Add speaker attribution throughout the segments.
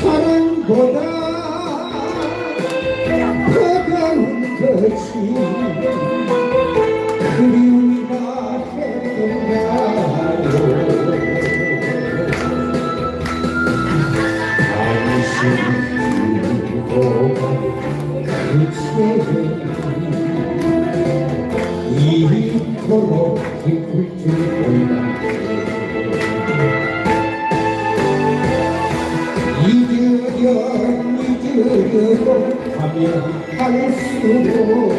Speaker 1: 사랑보다 잊으려고 하면 할수록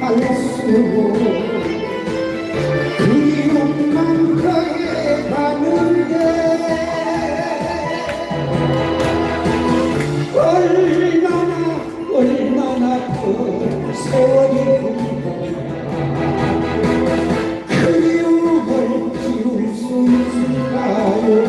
Speaker 1: 할수록 그리움만 더해가는데 얼마나 얼마나 더 세월이 그리움을 지울 수 있을까요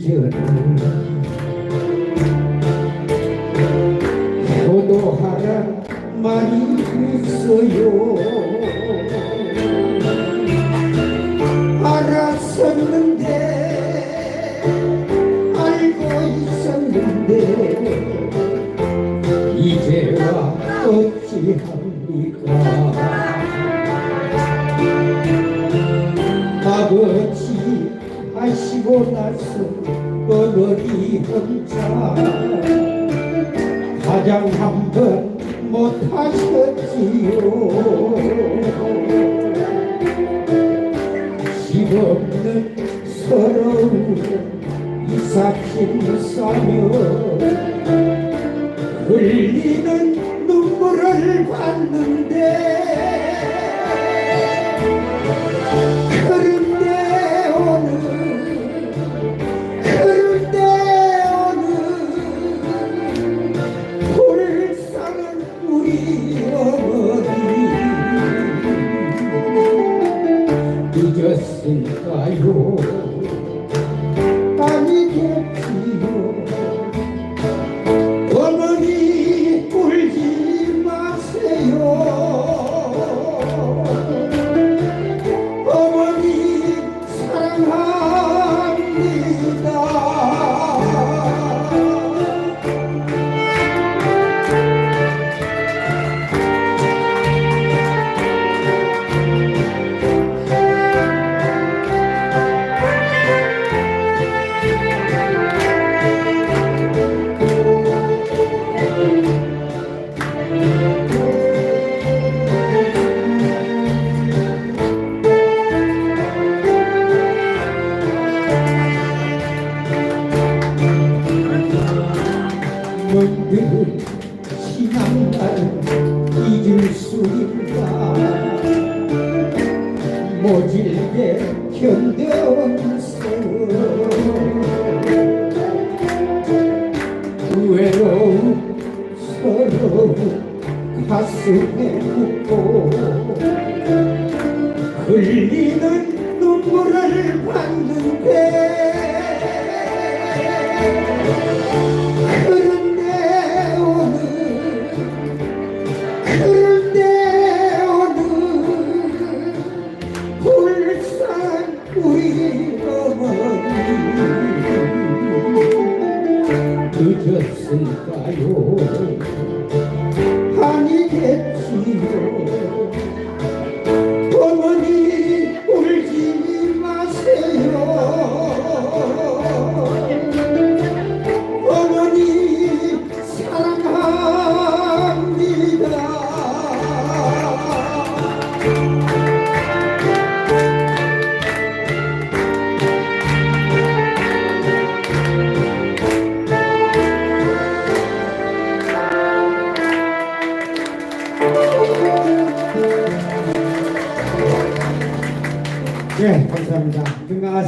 Speaker 1: 전에 효도하란 말이 있어요. 알았었는데 알고 있었는데 이제와 어찌합니까? 아버지 하시고 나서 어머니 혼자 가장 한 번 못하셨지요. 힘없는 서러운 이삭힘 싸며 흘리는 눈물을 봤는데 잊었을 지난날 잊을 수 있나 모질게 견뎌온 세월 외로움 서러움 가슴에 묻고 흘리는 늦었을까요. 아니겠지요 건강하세요.